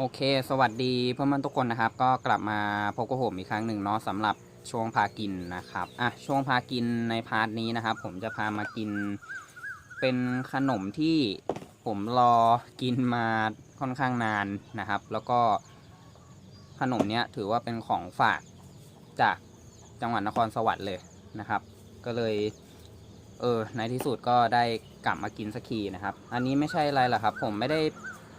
โอเค สวัสดีเพื่อนๆทุกคนนะครับ ก็กลับมาพบกับผมอีกครั้งหนึ่งเนาะสำหรับช่วงพากินนะครับอะช่วงพากินในพาร์ทนี้นะครับ ผมจะพามากิน เป็นขนมที่ผมรอกินมาค่อนข้างนานนะครับ แล้วก็ขนมเนี้ยถือว่าเป็นของฝากจากจังหวัดนครสวรรค์เลยนะครับ ก็เลย เออในที่สุดก็ได้กลับมากินสักทีนะครับ อันนี้ไม่ใช่อะไรหรอกครับ ผมไม่ได้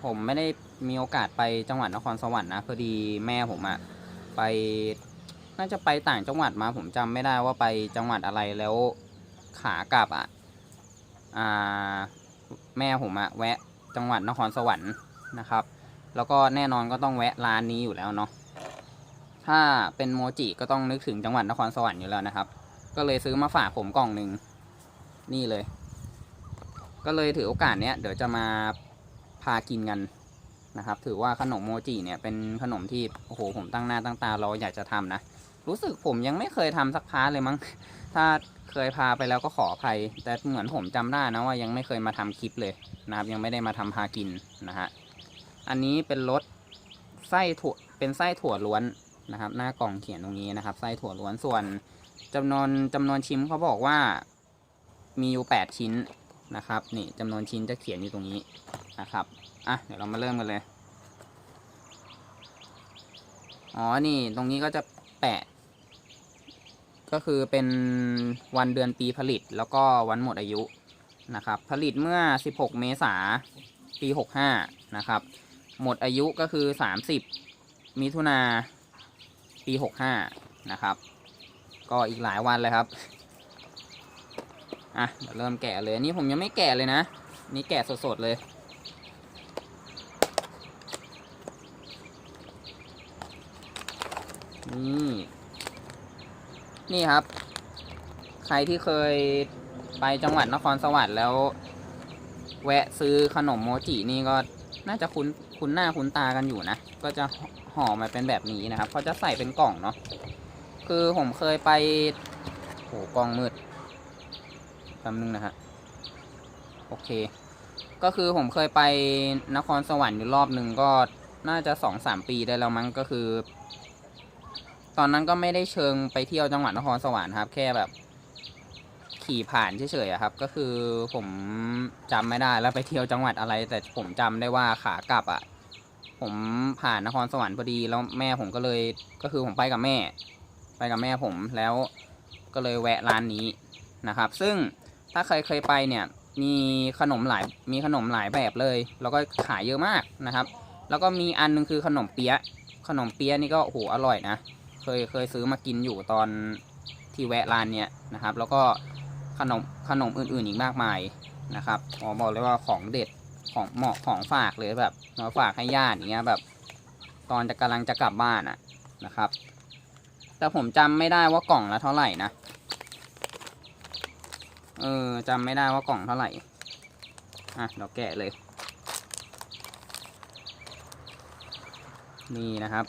ผมไม่ได้ มีโอกาสไปจังหวัดนครสวรรค์นะพอดีแม่ผมอะไปน่าจะไปต่างจังหวัดมาผมจำไม่ได้ว่าไปจังหวัดอะไรแล้วขากลับอะอ่าแม่ผมอะแวะจังหวัดนครสวรรค์นะครับ แล้วก็แน่นอนก็ต้องแวะร้านนี้อยู่แล้วเนาะถ้าเป็นโมจิก็ต้องนึกถึงจังหวัดนครสวรรค์อยู่แล้วนะครับ ก็เลยซื้อมาฝากผมกล่องหนึ่งนี่เลย ก็เลยถือโอกาสเนี้ยเดี๋ยวจะมาพากินกัน นะครับ ถือว่าขนมโมจิเนี่ยเป็นขนมที่โอ้โหผมตั้งหน้าตั้งตารออยากจะทำนะ รู้สึกผมยังไม่เคยทำสักพาร์ทเลยมั้ง ถ้าเคยพาไปแล้วก็ขออภัย แต่เหมือนผมจำได้นะว่ายังไม่เคยมาทำคลิปเลยนะครับ ยังไม่ได้มาทำพากินนะฮะ อันนี้เป็นรสไส้ถั่วเป็นไส้ถั่วล้วนนะครับ หน้ากล่องเขียนตรงนี้นะครับ ไส้ถั่วล้วนส่วนจำนวนจำนวนชิ้นเขาบอกว่ามีอยู่ 8 ชิ้น นะครับนี่จำนวนชิ้นจะเขียนอยู่ตรงนี้นะครับอะเดี๋ยวเรามาเริ่มกันเลยอ๋อนี่ตรงนี้ก็จะแปะ ก็คือเป็นวันเดือนปีผลิตแล้วก็วันหมดอายุนะครับ ผลิตเมื่อ 16 เมษาปี 65 นะครับ หมดอายุก็คือ 30 มิถุนาปี 65 นะครับ ก็อีกหลายวันเลยครับ อะเริ่มแกะเลยอันนี่ผมยังไม่แกะเลยนะ นี่แกะสดๆเลย นี่ นี่ครับ ใครที่เคยไปจังหวัดนครสวรรค์แล้ว แวะซื้อขนมโมจินี่ก็น่าจะคุ้นคุ้นหน้าคุ้นตากันอยู่นะ ก็จะห่อมาเป็นแบบนี้นะครับเขาจะใส่เป็นกล่องเนาะคือผมเคยไปโหกล้องมืด แป๊บนึงนะฮะ โอเค ก็คือผมเคยไปนครสวรรค์อยู่รอบหนึ่งก็น่าจะสองสามปีได้แล้วมั้งก็คือ ตอนนั้นก็ไม่ได้เชิงไปเที่ยวจังหวัดนครสวรรค์ครับ แค่แบบ ขี่ผ่านเฉยๆครับ ก็คือผมจำไม่ได้แล้วไปเที่ยวจังหวัดอะไร แต่ผมจำได้ว่าขากลับอะ่ะผมผ่านนครสวรรค์พอดีแล้วแม่ผมก็เลยก็คือผมไปกับแม่ ไปกับแม่ผมแล้วก็เลยแวะร้านนี้นะครับ ซึ่ง ถ้าเคยเคยไปเนี่ยมีขนมหลายมีขนมหลายแบบเลย แล้วก็ขายเยอะมากนะครับ แล้วก็มีอันนึงคือขนมเปี๊ยะขนมเปี๊ยะนี่ก็โอ้โหอร่อยนะ เคยเคยซื้อมากินอยู่ตอนที่แวะร้านเนี้ยนะครับ แล้วก็ขนมขนมอื่นๆอีกมากมายนะครับอ๋อบอกเลยว่าของเด็ดของเหมาะของฝากเลยแบบมาฝากให้ญาติอย่างเงี้ยแบบ ตอนจะกำลังจะกลับบ้านอะนะครับ แต่ผมจำไม่ได้ว่ากล่องละเท่าไหร่นะ เออจำไม่ได้ว่ากล่องเท่าไหร่ อะเดี๋ยวแกะเลย นี่นะครับ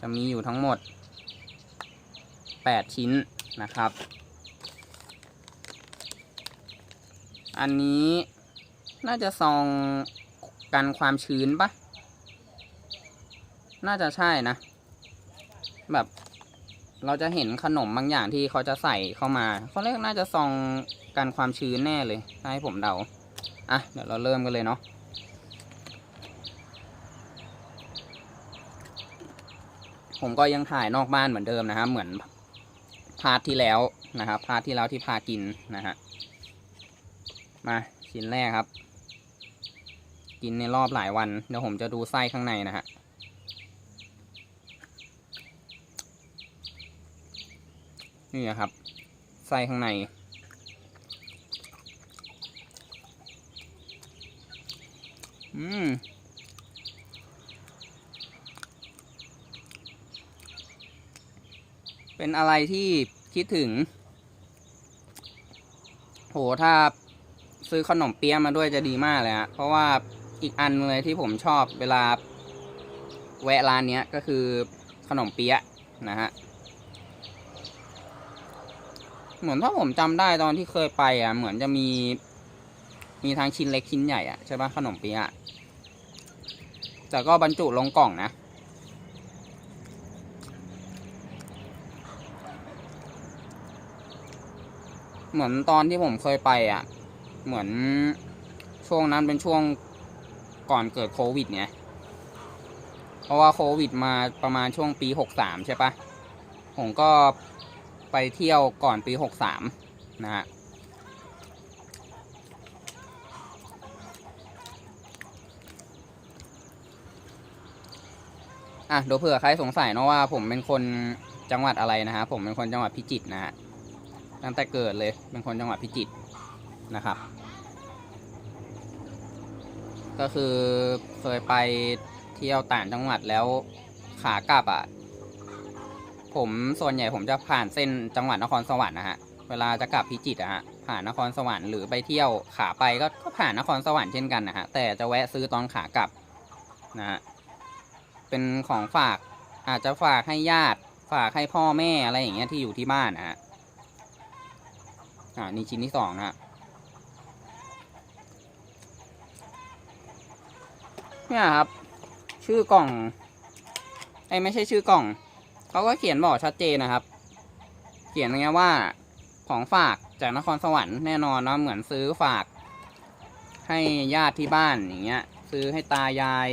จะมีอยู่ทั้งหมด 8 ชิ้นนะครับ อันนี้น่าจะซองกันความชื้นปะน่าจะใช่นะ แบบ เราจะเห็นขนมบางอย่างที่เขาจะใส่เข้ามาเขาเรียกน่าจะซองกันความชื้นแน่เลยถ้าให้ผมเดาอะเดี๋ยวเราเริ่มกันเลยเนาะผมก็ยังถ่ายนอกบ้านเหมือนเดิมนะครับ เหมือนพาร์ทที่แล้วนะครับพาร์ทที่แล้วที่พากินนะฮะมาชิ้นแรกครับ กินในรอบหลายวันเดี๋ยวผมจะดูไส้ข้างในนะฮะ นี่นะครับไส้ข้างใน อืมเป็นอะไรที่คิดถึง โห ถ้าซื้อขนมเปี๊ยะมาด้วยจะดีมากเลยฮะ เพราะว่าอีกอันเลยที่ผมชอบเวลา แวะร้านเนี้ยก็คือขนมเปี๊ยะนะฮะ เหมือนถ้าผมจำได้ตอนที่เคยไปอะ เหมือนจะมี มีทั้งชิ้นเล็กชิ้นใหญ่อะใช่ปะขนมเปี๊ยะแต่ก็บรรจุลงกล่องนะ เหมือนตอนที่ผมเคยไปอะ เหมือนช่วงนั้นเป็นช่วงก่อนเกิดโควิดไงเพราะว่าโควิดมาประมาณช่วงปีหกสามใช่ปะผมก็ ไปเที่ยวก่อนปีหกสามนะฮะอะเดี๋ยวเผื่อใครสงสัยเนอะว่าผมเป็นคนจังหวัดอะไรนะฮะผมเป็นคนจังหวัดพิจิตรนะฮะตั้งแต่เกิดเลยเป็นคนจังหวัดพิจิตรนะครับ ก็คือเคยไปเที่ยวต่างจังหวัดแล้วขากลับอะ ผมส่วนใหญ่ผมจะผ่านเส้นจังหวัดนครสวรรค์นะฮะ เวลาจะกลับพิจิตรอะฮะ ผ่านนครสวรรค์หรือไปเที่ยวขาไปก็ก็ผ่านนครสวรรค์เช่นกันนะฮะ แต่จะแวะซื้อตอนขากลับนะฮะ เป็นของฝากอาจจะฝากให้ญาติ ฝากให้พ่อแม่อะไรอย่างเงี้ยที่อยู่ที่บ้านนะฮะ อ่านี่ชิ้นที่สองนะฮะเนี่ยครับ ชื่อกล่องไอ้ไม่ใช่ชื่อกล่อง เขาก็เขียนบอกชัดเจนนะครับ เขียนอย่างเงี้ยว่าของฝากจากนครสวรรค์แน่นอนเนาะเหมือนซื้อฝาก ให้ญาติที่บ้านอย่างเงี้ย ซื้อให้ตายาย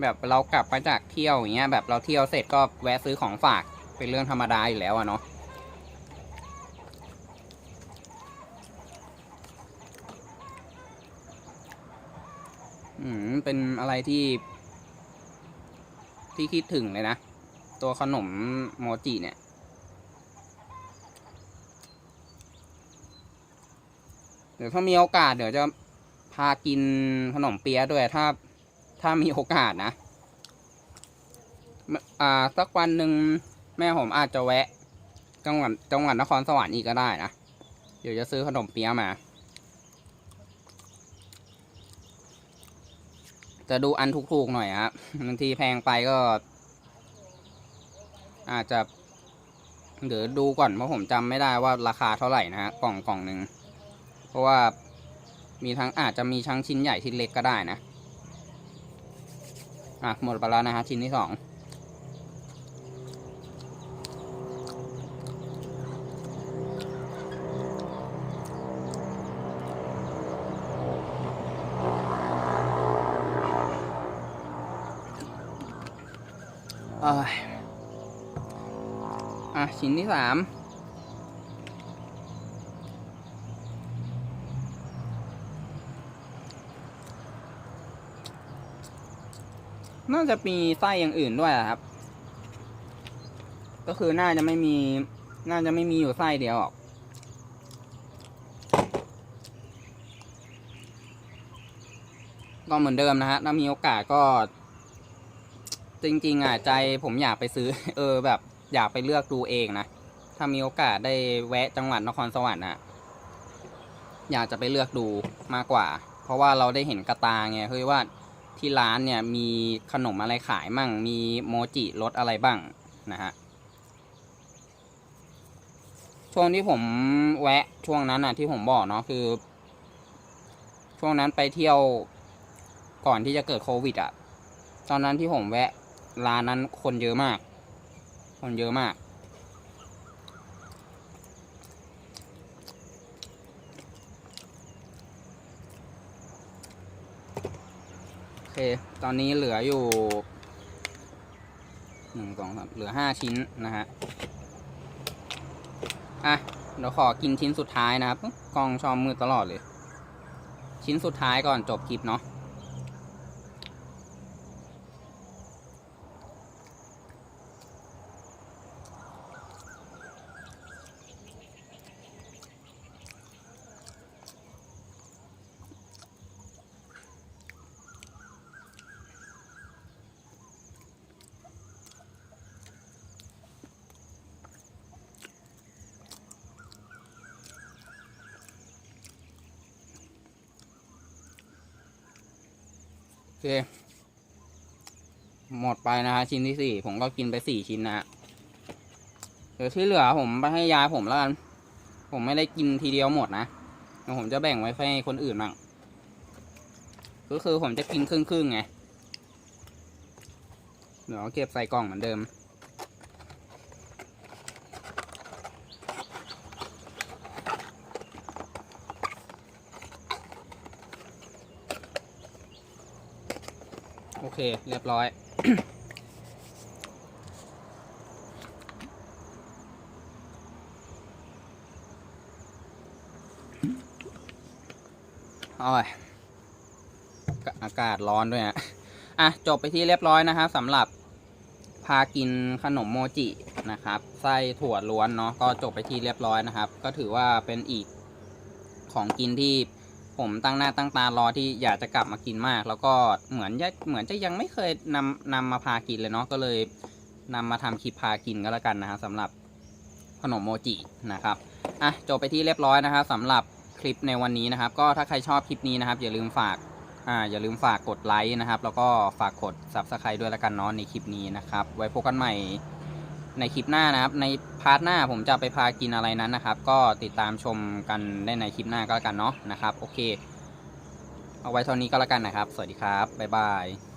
แบบเรากลับมาจากเที่ยวอย่างเงี้ย แบบเราเที่ยวเสร็จก็แวะซื้อของฝากเป็นเรื่องธรรมดาอยู่แล้วอะเนาะอืมเป็นอะไรที่ ที่คิดถึงเลยนะ ตัวขนมโมจิเนี่ยเดี๋ยวถ้ามีโอกาสเดี๋ยวจะพากินขนมเปี๊ยะด้วยถ้า ถ้ามีโอกาสนะ อ่า สักวันหนึ่งแม่ผมอาจจะแวะ จังหวัดจังหวัดนครสวรรค์อีกก็ได้นะ เดี๋ยวจะซื้อขนมเปี๊ยะมา จะดูอันถูกๆหน่อยครับบางทีแพงไปก็ อาจจะเดี๋ยวดูก่อนเพราะผมจำไม่ได้ว่าราคาเท่าไหร่นะฮะกล่องกล่องหนึ่งเพราะว่ามีทั้งอาจจะมีทั้งชิ้นใหญ่ชิ้นเล็กก็ได้นะอะหมดไปแล้วนะฮะชิ้นที่สองเอ้ย อะ ชิ้นที่สามน่าจะมีไส้อย่างอื่นด้วยครับ ก็คือน่าจะไม่มี น่าจะไม่มีอยู่ไส้เดียวหรอกก็เหมือนเดิมนะฮะ ถ้ามีโอกาสก็ จริง ๆอะใจผมอยากไปซื้อ เออแบบ อยากไปเลือกดูเองนะ ถ้ามีโอกาสได้แวะจังหวัดนครสวรรค์อะอยากจะไปเลือกดูมากกว่า เพราะว่าเราได้เห็นกระตาไงเฮ้ยว่าที่ร้านเนี่ยมีขนมอะไรขายมั่ง มีโมจิรสอะไรบ้างนะฮะช่วงที่ผมแวะช่วงนั้นน่ะที่ผมบอกเนาะคือ ช่วงนั้นไปเที่ยวก่อนที่จะเกิดโควิดอะ ตอนนั้นที่ผมแวะร้านนั้นคนเยอะมาก คนเยอะมาก โอเค ตอนนี้เหลืออยู่หนึ่งสองสามเหลือห้าชิ้นนะฮะ อะ เดี๋ยวขอกินชิ้นสุดท้ายนะครับ กล้องชอมมืดตลอดเลย ชิ้นสุดท้ายก่อนจบคลิปเนาะ เค หมดไปนะฮะชิ้นที่สี่ผมก็กินไปสี่ชิ้นนะฮะเดี๋ยวที่เหลือผมไปให้ยายผมแล้วกัน ผมไม่ได้กินทีเดียวหมดนะเดี๋ยวผมจะแบ่งไว้ให้คนอื่นบ้างก็คือผมจะกินครึ่งๆไงเดี๋ยวเก็บใส่กล่องเหมือนเดิม เค เรียบร้อยอ้ยอากาศร้อนด้วยอะอะ จบไปที่เรียบร้อยนะครับสำหรับพากินขนมโมจินะครับไส้ถั่วล้วนเนาะก็จบไปที่เรียบร้อยนะครับ ก็ถือว่าเป็นอีกของกินที่ ผมตั้งหน้าตั้งตารอที่อยากจะกลับมากินมาก แล้วก็เหมือนจะเหมือนจะยังไม่เคยนำนำมาพากินเลยเนาะก็เลยนำมาทำคลิปพากินก็แล้วกันนะครับสำหรับขนมโมจินะครับอะจบไปที่เรียบร้อยนะครับสำหรับคลิปในวันนี้นะครับ ก็ถ้าใครชอบคลิปนี้นะครับ อย่าลืมฝากอ่าอย่าลืมฝากกดไลค์นะครับ แล้วก็ฝากกด subscribe ด้วยแล้วกันเนาะในคลิปนี้นะครับ ไว้พบกันใหม่ ในคลิปหน้านะครับ ในพาร์ทหน้าผมจะไปพากินอะไรนั้นนะครับ ก็ติดตามชมกันได้ในคลิปหน้าก็แล้วกันเนาะนะครับ โอเค เอาไว้เท่านี้ก็แล้วกันนะครับ สวัสดีครับ บ๊ายบาย